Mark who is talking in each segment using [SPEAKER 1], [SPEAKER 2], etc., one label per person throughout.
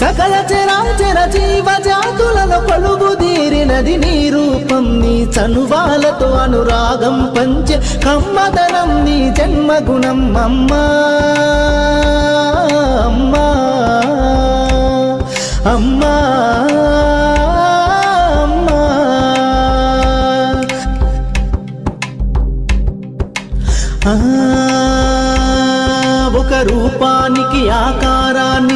[SPEAKER 1] సకల చరాచర జీవ జాతులను కొలువు తీరినది నీ రూపం నీ చనువాలతో అనురాగం పంచ కమ్మదనం నీ జన్మగుణం. అమ్మా అమ్మా అమ్మా అమ్మా. ఒక రూపానికి ఆకారాన్ని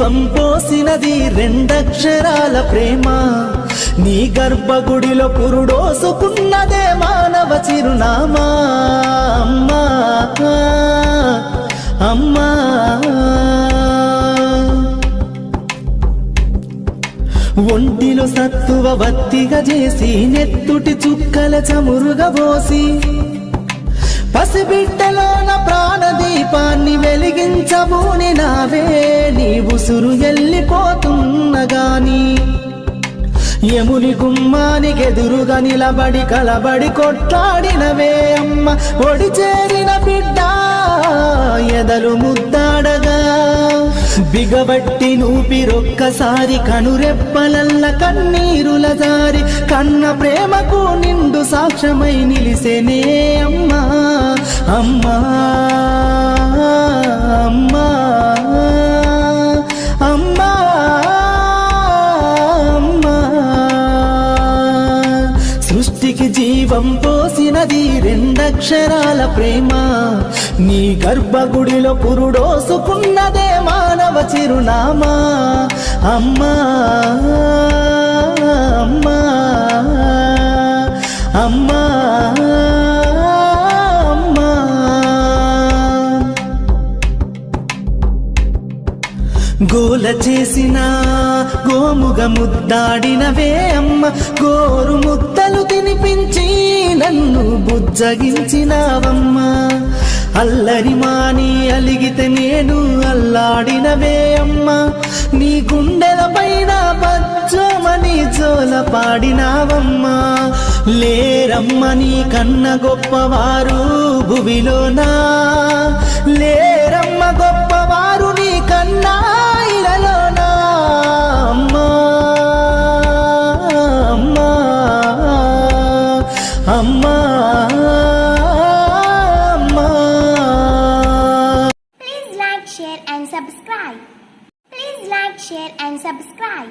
[SPEAKER 1] జీవం పోసినది రెండక్షరాల ప్రేమ. నీ గర్భగుడిలో పురుడోసుకున్నదే మానవ చిరునామా. అమ్మా అమ్మా. ఒంటిలో సత్తువ వత్తిగా చేసి నెత్తుటి చుక్కల చమురుగా పోసి పసిబిడ్డలోన దీపాన్ని వెలిగించబోని నావే నీ ఉసురు ఎల్లిపోతున్నగాని యముని గుమ్మానికి ఎదురుగా నిలబడి కలబడి కొట్లాడినవే అమ్మ. ఒడి చేరిన బిడ్డ ఎదలు ముద్దాడగా. బిగబట్టి నూపిరొక్కసారి కనురెప్పలల్ల కన్నీరుల జారి. కన్న ప్రేమకు నిండు సాక్ష్యమై నిలిసేనే అమ్మా. అమ్మా. జీవం పోసినది రెండక్షరాల ప్రేమ. నీ గర్భగుడిలో పురుడోసుకున్నదే మానవ చిరునామా. అమ్మా అమ్మా అమ్మా అమ్మా. గోల చేసిన గోముగ ముద్దాడినవే అమ్మ. గోరు ముద్ద నన్ను బుజ్జగించినావమ్మా. అల్లరి మాని అలిగితే నేను అల్లాడినవే అమ్మా. నీ గుండెల పైన పచ్చమని జోల పాడినావమ్మా. లేరమ్మ నీ కన్న గొప్పవారు భువిలోనా? లే Please like, share and subscribe. Please like, share and subscribe.